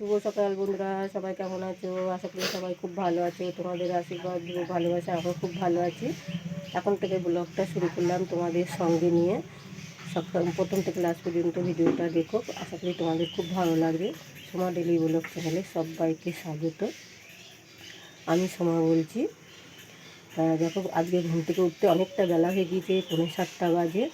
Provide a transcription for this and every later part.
শুভ সকাল বন্ধুরা, সবাই কেমন আছো? আশা করি সবাই খুব ভালো আছো। তোমাদের আশীর্বাদ, ভালোবাসা আমরা খুব ভালো আছি। এখন থেকে ব্লগটা শুরু করলাম তোমাদের সঙ্গে নিয়ে। সকাল, প্রথম থেকে লাস্ট পর্যন্ত ভিডিওটা দেখো। আশা করি তোমাদের খুব ভালো লাগবে। সোমা ডেলি ব্লগ চ্যানেলে সবাইকে স্বাগত। আমি সোমা বলছি। দেখো, আজকে ঘুম থেকে উঠতে অনেকটা বেলা হয়ে গিয়েছে পনেরো সাতটা বাজে।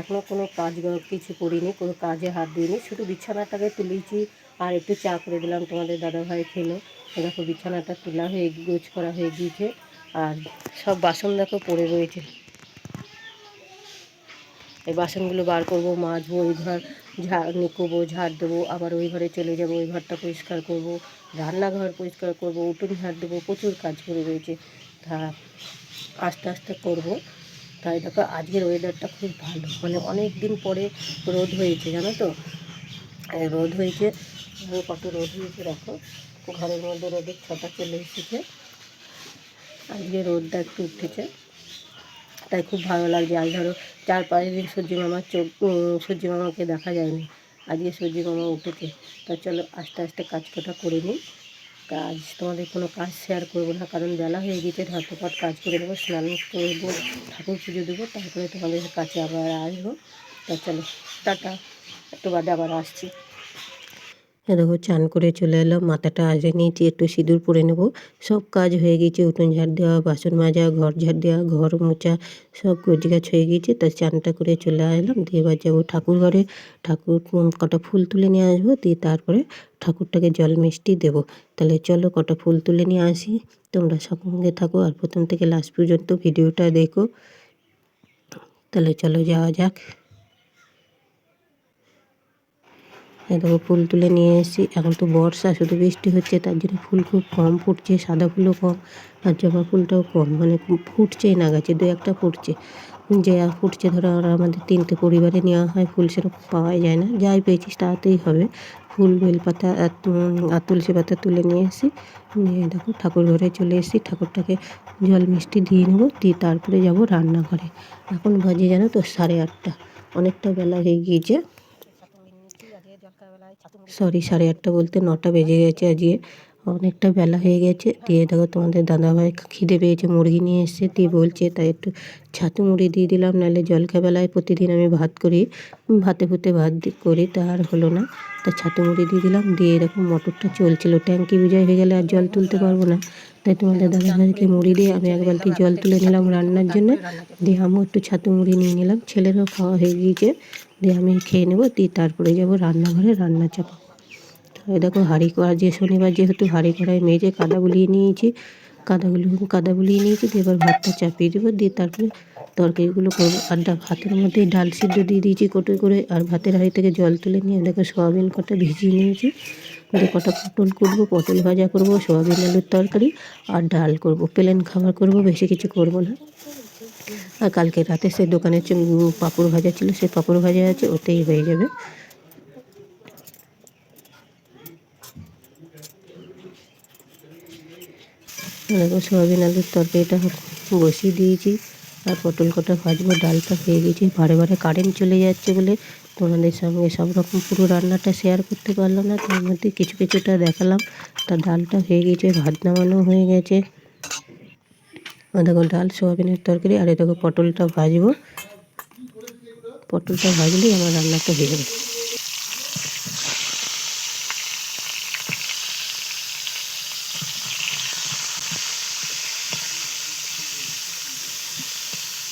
এখনও কোনো কাজ, কিছু করিনি, কোনো কাজে হাত দিইনি। শুধু বিছানাটাকে তুলেছি আর একটু চা করে দিলাম, তোমাদের দাদাভাই খেলো। দেখো বিছানাটা তোলা হয়ে, গোছ করা হয়ে গিয়েছে। আর সব বাসন দেখো পড়ে রয়েছে। এই বাসনগুলো বার করব, মাজবো, ওই ঘর ঝাড় নিকোবো, ঝাড় দেবো, আবার ওই ঘরে চলে যাব, ওই ঘরটা পরিষ্কার করব, রান্নাঘর পরিষ্কার করব, উঠোন ঝাড় দেবো, প্রচুর কাজ পড়ে রয়েছে। তা আস্তে আস্তে করব। তাই দেখো আজকের ওয়েদারটা খুব ভালো। মানে অনেক দিন পরে রোদ হয়েছে, জানো তো? রোদ হয়েছে এই কত রোদ হয়েছে, দেখো। ঘরের মধ্যে রোদের ছটা চলে এসেছে। আজকে রোদটা একটু উঠেছে। তাই খুব ভালো লাগছে। আজ ধরো, চার পাঁচ দিন সূর্য মামার চোখ সূর্য মামাকে দেখা যায়নি। আজকে সূর্য মামা উঠেছে। তা চলো, আস্তে আস্তে কাজ কটা করে নিই। কাজ, তোমাদের কোনো কাজ শেয়ার করব না, কারণ বেলা হয়ে গেছে ধাতপাত কাজ করে দেবো স্নান করব, ঠাকুর পুজো দেবো, তারপরে তোমাদের কাছে আবার আসব। তা চলো, টাটা। একটু বাদে আবার আসছি। দেখো, চান করে চলে এলাম, মাথাটা আজরে নিয়েছি একটু সিঁদুর পরে নেব। সব কাজ হয়ে গেছে, উঠোন ঝাড় দেওয়া, বাসন মাজা, ঘর ঝাড় দেওয়া, ঘর মোছা সব গোছগাছ হয়ে গেছে। তা চানটা করে চলে এলাম, দিয়ে এবার যাব ঠাকুর ঘরে। ঠাকুর কটা ফুল তুলে নিয়ে আসব, দিয়ে তারপরে ঠাকুরটাকে জল মিষ্টি দেবো। তাহলে চলো কটা ফুল তুলে নিয়ে আসি। তোমরা সঙ্গে থাকো আর প্রথম থেকে লাস্ট পর্যন্ত ভিডিওটা দেখো। তাহলে চলো যাওয়া যাক এই দেখো ফুল তুলে নিয়ে এসেছি। এখন তো বর্ষা, শুধু বৃষ্টি হচ্ছে, তার জন্য ফুল খুব কম ফুটছে, সাদা ফুলও কম আর জবা ফুলটাও কম। মানে ফুটছেই না গাছে, দু একটা ফুটছে। যে ফুটছে ধরো, আর আমাদের তিনটে পরিবারে নেওয়া হয়, ফুল সেরকম পাওয়াই যায় না। যাই পেয়েছিস তাতেই হবে। ফুল, বেলপাতা আর তুলসী পাতা তুলে নিয়ে এসেছি। নিয়ে দেখো ঠাকুর ঘরে চলে এসেছি। ঠাকুরটাকে জল মিষ্টি দিয়ে নেব, দিয়ে তারপরে যাব রান্নাঘরে। এখন বাজে জানো তো সাড়ে আটটা। অনেকটা বেলা হয়ে গিয়েছে। সরি, সাড়ে আটটা বলতে নটা বেজে গেছে আজকে। অনেকটা বেলা হয়ে গেছে। দিয়ে দেখো তোমাদের দাদাভাই খিদে পেয়েছে, মুরগি নিয়ে এসছে দিয়ে বলছে, তাই একটু ছাতু মুড়ি দিয়ে দিলাম, নাহলে জলখাবেলায় প্রতিদিন আমি ভাত করি। ভাতে ভাত দি- করি তা আর হলো না। তা ছাতু মুড়ি দিয়ে দিলাম, দিয়ে এরকম মোটরটা চলছিল। ট্যাঙ্কি বুঝাই হয়ে গেলে আর জল তুলতে পারব না। তাই তোমাদের দাদাভাইকে মুড়ি দিয়ে আমি এক বালতি জল তুলে নিলাম রান্নার জন্য। দিয়ে আমিও একটু ছাতু মুড়ি নিয়ে নিলাম। ছেলেরও খাওয়া হয়ে গিয়েছে। দিয়ে আমি খেয়ে নেব, দিয়ে তারপরে যাব রান্নাঘরে রান্না চাপা। এই দেখো হাঁড়ি করা যে শনিবার যেহেতু হাঁড়ি কড়াই মেজে কাদা বুলিয়ে নিয়েছি কাদাগুলো কাদা বুলিয়ে নিয়েছি, দিয়ে এবার ভাতটা চাপিয়ে দেবো, দিয়ে তারপরে তরকারিগুলো করব। আর ভাতের মধ্যে ডাল সিদ্ধ দিয়ে দিয়েছি কোটো করে, আর ভাতের হাঁড়ি থেকে জল তুলে নিয়ে দেখো সয়াবিন কটা ভিজিয়ে নিয়েছি। দিয়ে কটা পটল করব পটল ভাজা করব, সয়াবিন আলুর তরকারি, আর ডাল করব। প্লেন খাবার করব, বেশি কিছু করব না। আর কালকে রাতে সে দোকানের পাঁপড় ভাজা ছিল সে পাঁপড় ভাজা আছে, ওতেই হয়ে যাবে। দেখো সয়াবিন আলুর তরকারিটা বসিয়ে দিয়েছি। আর পটল কটা ভাজবো, ডালটা হয়ে গেছে। বারে বারে কারেন্ট চলে যাচ্ছে বলে তোমাদের সঙ্গে সব রকম পুরো রান্নাটা শেয়ার করতে পারলাম না। তার মধ্যে কিছু কিছুটা দেখালাম। তা ডালটা হয়ে গেছে, ভাত নামানো হয়ে গেছে। দেখো ডাল সোয়াবিনের তরকারি, আর দেখো পটলটা ভাজবো। পটলটা ভাজলেই আমার রান্নাটা হয়ে যাবে।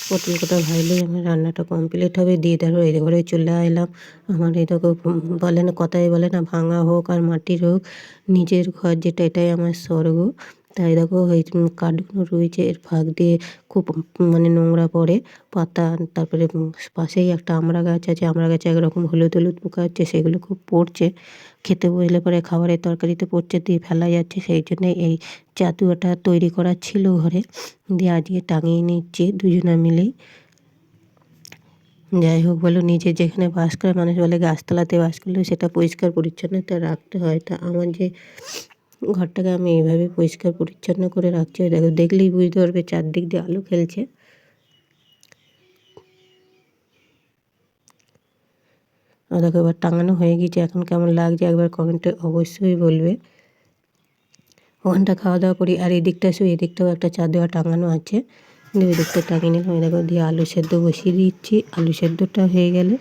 পটল কটা ভাজলেই আমার রান্নাটা কমপ্লিট হবে। দিয়ে ধরো এই ঘরে চলে এলাম। আমার দেখো, বলে না, কথাই বলে না, ভাঙা হোক আর মাটির হোক, নিজের ঘর যেটা, এটাই আমার স্বর্গ। তাই দেখো এই কাঠগুলো রয়েছে, এর ফাঁক দিয়ে খুব মানে নোংরা পড়ে। পাতা, তারপরে পাশেই একটা আমড়া গাছ আছে আমড়া গাছে একরকম হলুদ হলুদ পোকা হচ্ছে, সেগুলো খুব পড়ছে। খেতে বসলে পরে খাবারের তরকারিতে পড়ছে, দিয়ে ফেলা যাচ্ছে, সেই জন্যে এই চাতুয়াটা তৈরি করা ছিল ঘরে। দিয়ে আজকে টাঙিয়ে নিচ্ছি দুজনে মিলেই। যাই হোক বলো, নিজে যেখানে বাস করে মানুষ বলে গাছতলাতে বাস করলে সেটা পরিষ্কার পরিচ্ছন্নতা রাখতে হয়। তা আমার যে ঘরটাকে আমি এইভাবে পরিষ্কার পরিচ্ছন্ন করে রাখছি। দেখো, দেখলেই বুঝতে পারবে চারদিক দিয়ে আলো খেলছে। দেখো, এবার টাঙানো হয়ে গেছে এখন কেমন লাগছে একবার কমেন্টে অবশ্যই বলবে। ওখানটা খাওয়া দাওয়া করি। আর এই দিকটা শুয়ে এদিকটাও একটা চা দেওয়া টাঙানো আছে। দিয়ে ওই দিকটা টাঙিয়ে নিলাম। দেখো, দিয়ে আলু সেদ্ধ বসিয়ে দিচ্ছি। আলু সেদ্ধটা হয়ে গেলে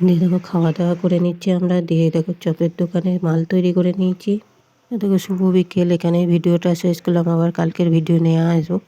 দিয়ে দেখো, খাওয়া দাওয়া করে নিচ্ছি আমরা। দিয়ে দেখো, চপের দোকানে মাল তৈরি করে নিয়েছি। দেখো শুভ বিকেল এখানে ভিডিওটা শেষ করলাম। আবার কালকের ভিডিও নিয়ে আসব।